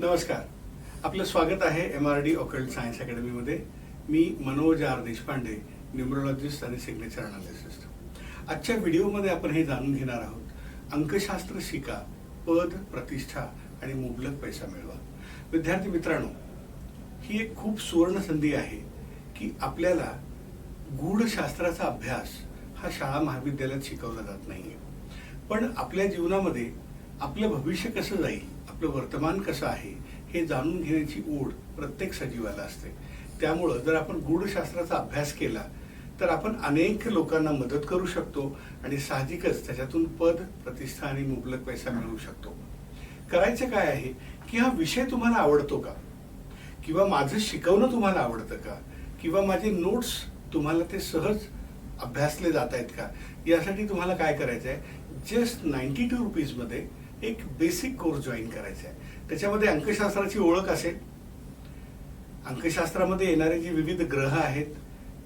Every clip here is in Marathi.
नमस्कार. आपलं स्वागत आहे M R D occult science अकॅडमीमध्ये मी मनोज आर देशपांडे न्युमरोलॉजिस्ट आणि सिग्नेचर अनालिसिस्ट आजच्या व्हिडिओमध्ये आपण हे जाणून घेणार आहोत अंकशास्त्र शिका पद प्रतिष्ठा आणि मुबलक पैसा मिळवा. विद्यार्थी मित्रांनो ही एक खूप सुवर्ण संधी आहे की आपल्याला गूढशास्त्राचा अभ्यास हा शाळा महाविद्यालयात शिकवला जात नाहीये. पण आपल्या जीवनामध्ये आपलं भविष्य कसं जाईल आपलं वर्तमान कसं आहे हे जाणून घेण्याची ओढ प्रत्येक सजीवाला असते. त्यामुळं जर आपण गूढशास्त्राचा अभ्यास केला तर आपण अनेक लोकांना मदत करू शकतो आणि साहजिकच त्याच्यातून पद प्रतिष्ठा आणि मुबलक पैसा मिळवू शकतो. करायचं काय आहे की हा विषय तुम्हाला आवडतो का? किंवा माझं शिकवणं तुम्हाला आवडतं का? किंवा माझे नोट्स तुम्हाला ते सहज अभ्यासले जात आहेत का? यासाठी तुम्हाला काय करायचं आहे जस्ट नाईन्टी टू रुपीजमध्ये एक बेसिक कोर्स जॉईन करायचा आहे. त्याच्यामध्ये अंकशास्त्राची ओळख असेल. अंकशास्त्रामध्ये येणारे जे विविध ग्रह आहेत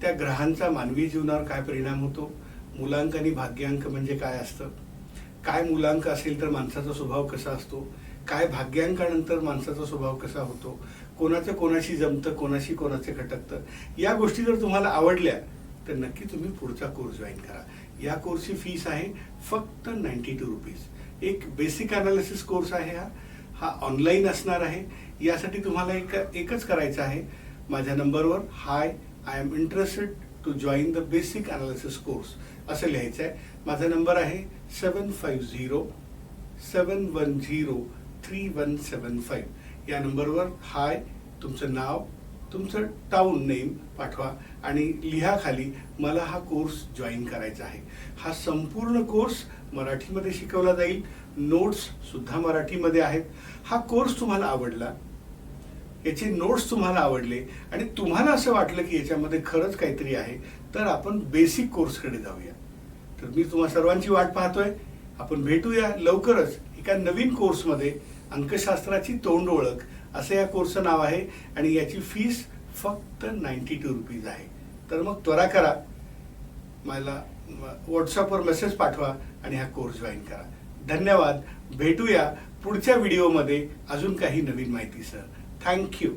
त्या ग्रहांचा मानवी जीवनावर काय परिणाम होतो? मुलांक आणि भाग्यांक म्हणजे काय असतं? काय मुलांक असेल तर माणसाचा स्वभाव कसा असतो? काय भाग्यांकानंतर माणसाचा स्वभाव कसा होतो? कोणाचं कोणाशी जमतं कोणाशी कोणाचे खटकतं? या गोष्टी जर तुम्हाला आवडल्या तर नक्की तुम्ही पुढचा कोर्स जॉईन करा. या कोर्सची फीस आहे फक्त नाईन्टी टू रुपीज एक बेसिक अनालिसिस कोर्स आहे हा. हा ऑनलाईन असणार आहे. यासाठी तुम्हाला एक एकच करायचं आहे. माझ्या नंबरवर hi I'm interested to join the basic analysis course असं लिहायचं आहे माझा नंबर आहे seven five zero seven one zero three one seven five या नंबरवर हाय तुमचं नाव तुमचं टाऊन नेम पाठवा आणि लिहा खाली मला हा कोर्स जॉईन करायचा आहे. हा संपूर्ण कोर्स मराठीमध्ये शिकवला जाईल. नोट्स सुद्धा मराठीमध्ये आहेत. हा कोर्स तुम्हाला आवडला याचे नोट्स तुम्हाला आवडले आणि तुम्हाला असं वाटलं की याच्यामध्ये खरंच काहीतरी आहे तर आपण बेसिक कोर्सकडे जाऊया. तर मी तुम्हा सर्वांची वाट पाहतोय. आपण भेटूया लवकरच एका नवीन कोर्समध्ये अंकशास्त्राची तोंड ओळख. असं या कोर्सचं नाव आहे. आणि याची फीस फक्त नाईन्टी टू रुपीज आहे. तर मग त्वरा करा. मला व्हॉट्सअपवर मेसेज पाठवा आणि हा कोर्स जॉईन करा. धन्यवाद. भेटूया पुढच्या व्हिडिओमध्ये अजून काही नवीन माहितीसह थँक्यू